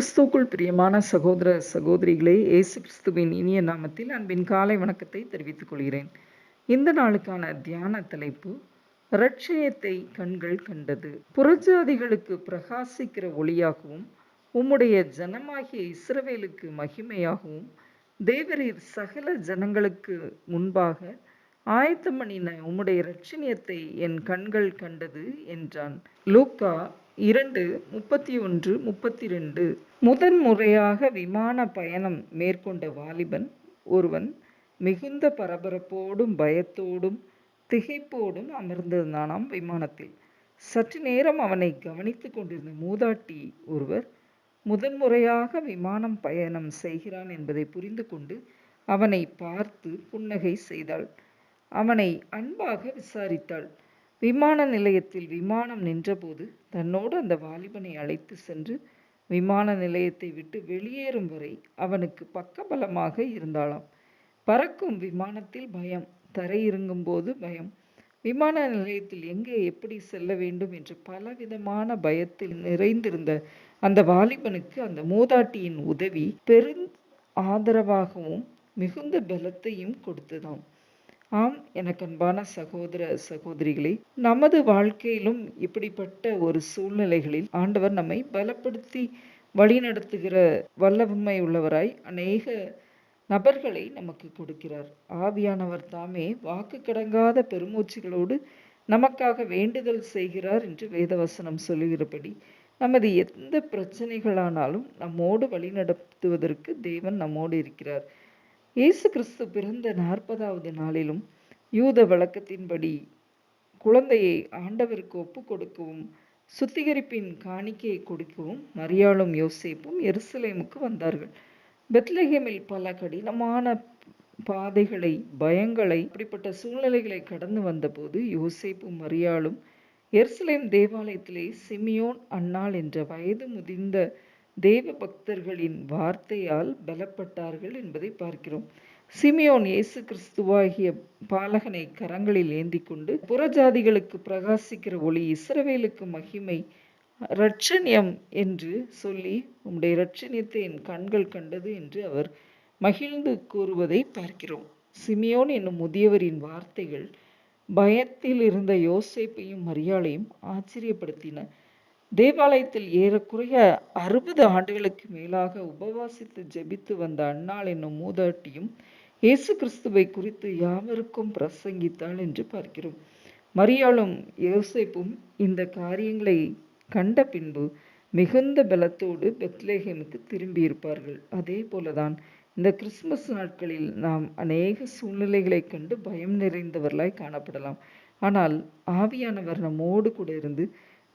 கிறிஸ்துக்குள் பிரியமான சகோதர சகோதரிகளே இயேசு கிறிஸ்துவின் இனிய நாமத்தில் அன்பின் காலை வணக்கத்தை தெரிவித்துக் கொள்கிறேன். இந்த நாளுக்கான தியான தலைப்பு இரட்சயத்தை கண்கள் கண்டது. புறஜாதிகளுக்கு பிரகாசிக்கிற ஒளியாகவும் உம்முடைய ஜனமாகிய இஸ்ரவேலுக்கு மகிமையாகவும் தேவரீர் சகல ஜனங்களுக்கு முன்பாக ஆயத்தமணின உம்முடைய இரட்சணியத்தை என் கண்கள் கண்டது என்றான். லூக்கா இரண்டு முப்பத்தி ஒன்று முப்பத்தி ரெண்டு முதன் முறையாக விமான பயணம் மேற்கொண்ட வாலிபன் ஒருவன் மிகுந்த பரபரப்போடும் பயத்தோடும் திகைப்போடும் அமர்ந்திருந்தானாம் விமானத்தில். சற்று நேரம் அவனை கவனித்து கொண்டிருந்த மூதாட்டி ஒருவர் முதன்முறையாக விமானம் பயணம் செய்கிறான் என்பதை புரிந்து கொண்டு அவனை பார்த்து புன்னகை செய்தாள். அவனை அன்பாக விசாரித்தாள். விமான நிலையத்தில் விமானம் நின்றபோது தன்னோடு அந்த வாலிபனை அழைத்து சென்று விமான நிலையத்தை விட்டு வெளியேறும் வரை அவனுக்கு பக்கபலமாக இருந்தாளாம். பறக்கும் விமானத்தில் பயம் தரையிறங்கும் போது பயம். விமான நிலையத்தில் எங்கே எப்படி செல்ல வேண்டும் என்று பலவிதமான பயத்தில் நிறைந்திருந்த அந்த வாலிபனுக்கு அந்த மூதாட்டியின் உதவி பெரும் ஆதரவாகவும் மிகுந்த பலத்தையும் கொடுத்ததாம். ஆம் எனக்கன்பான சகோதர சகோதரிகளே நமது வாழ்க்கையிலும் இப்படிப்பட்ட ஒரு சூழ்நிலைகளில் ஆண்டவர் நம்மை பலப்படுத்தி வழிநடத்துகிற வல்லவன்மை உள்ளவராய் அநேக நபர்களை நமக்கு கொடுக்கிறார். ஆவியானவர் தாமே வாக்கு கடங்காத பெருமூச்சுகளோடு நமக்காக வேண்டுதல் செய்கிறார் என்று வேதவசனம் சொல்லுகிறபடி நமது எந்த பிரச்சனைகளானாலும் நம்மோடு வழிநடத்துவதற்கு தேவன் நம்மோடு இருக்கிறார். இயேசு கிறிஸ்து பிறந்த நாற்பதாவது நாளிலும் யூத வழக்கத்தின்படி குழந்தையை ஆண்டவருக்கு ஒப்பு கொடுக்கவும் சுத்திகரிப்பின் காணிக்கையை கொடுக்கவும் மரியாளும் யோசேப்பும் எருசலேமுக்கு வந்தார்கள். பெத்லஹேமில் பல கடினமான பாதைகளை பயங்களை இப்படிப்பட்ட சூழ்நிலைகளை கடந்து வந்தபோது யோசேப்பும் மரியாளும் எருசலேம் தேவாலயத்திலே சிமியோன் அன்னாள் என்ற வயது முதிர்ந்த தேவ பக்தர்களின் வார்த்தையால் பலப்பட்டார்கள் என்பதை பார்க்கிறோம். சிமியோன் இயேசு கிறிஸ்துவாகிய பாலகனை கரங்களில் ஏந்தி கொண்டு புறஜாதிகளுக்கு பிரகாசிக்கிற ஒளி இஸ்ரவேலுக்கு மகிமை இரட்சணியம் என்று சொல்லி உம்முடைய இரட்சணியத்தை என் கண்கள் கண்டது என்று அவர் மகிழ்ந்து கூறுவதை பார்க்கிறோம். சிமியோன் என்னும் முதியவரின் வார்த்தைகள் பயத்தில் இருந்த யோசைப்பையும் மரியாளையும் ஆச்சரியப்படுத்தின. தேவாலயத்தில் ஏறக்குறைய அறுபது ஆண்டுகளுக்கு மேலாக உபவாசித்து ஜெபித்து வந்த அன்னாள் என்னும் மூதாட்டியும் இயேசு கிறிஸ்துவை குறித்து யாவருக்கும் பிரசங்கித்தாள் என்று பார்க்கிறோம். மரியாளும் யோசேப்பும் இந்த காரியங்களை கண்ட பின்பு மிகுந்த பலத்தோடு பெத்லேஹேமுக்கு திரும்பியிருப்பார்கள் அதே போலதான் இந்த கிறிஸ்துமஸ் நாட்களில் நாம் அநேக சூழ்நிலைகளை கண்டு பயம் நிறைந்தவர்களாய் காணப்படலாம். ஆனால் ஆவியானவர் நம்மோடு கூட இருந்து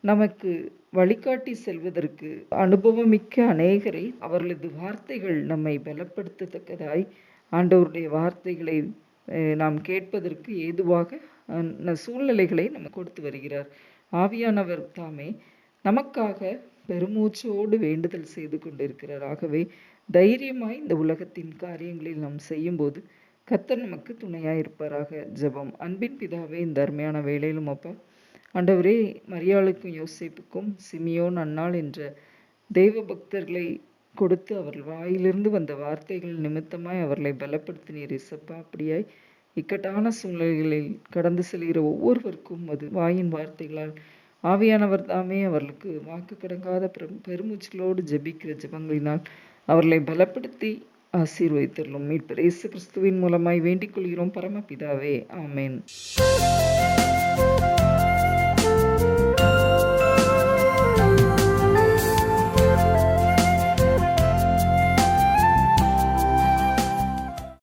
நமக்கு வழிகாட்டி செல்வதற்கு அனுபவமிக்க அநேகரை அவர்களது வார்த்தைகள் நம்மை பலப்படுத்தத்தக்கதாய் ஆண்டவருடைய வார்த்தைகளை நாம் கேட்பதற்கு ஏதுவாக சூழ்நிலைகளை நம்ம கொடுத்து வருகிறார். ஆவியானவர் தாமே நமக்காக பெருமூச்சோடு வேண்டுதல் செய்து கொண்டிருக்கிறார். ஆகவே தைரியமாய் இந்த உலகத்தின் காரியங்களில் நாம் செய்யும்போது கத்தர் நமக்கு துணையாக இருப்பாராக ஜெபம். அன்பின் பிதாவே இந்த அருமையான வேலையிலும் அப்பா ஆண்டவரே மரியாளுக்கும் யோசிப்புக்கும் சிமியோன் அன்னாள் என்ற தெய்வ பக்தர்களை கொடுத்து அவர்கள் வாயிலிருந்து வந்த வார்த்தைகள் நிமித்தமாய் அவர்களை பலப்படுத்தினீர் இசப்பா. அப்படியாய் இக்கட்டான சூழ்நிலைகளில் கடந்து செல்கிற ஒவ்வொருவருக்கும் அது வாயின் வார்த்தைகளால் ஆவியானவர் தாமே அவர்களுக்கு வாக்கு கடங்காத பெருமூச்சுகளோடு ஜெபிக்கிற ஜெபங்களினால் அவர்களை பலப்படுத்தி ஆசீர்வதித்துள்ளோம் மீட்பர் இயேசு கிறிஸ்துவின் மூலமாய் வேண்டிக் கொள்கிறோம். பரமபிதாவே ஆமேன்.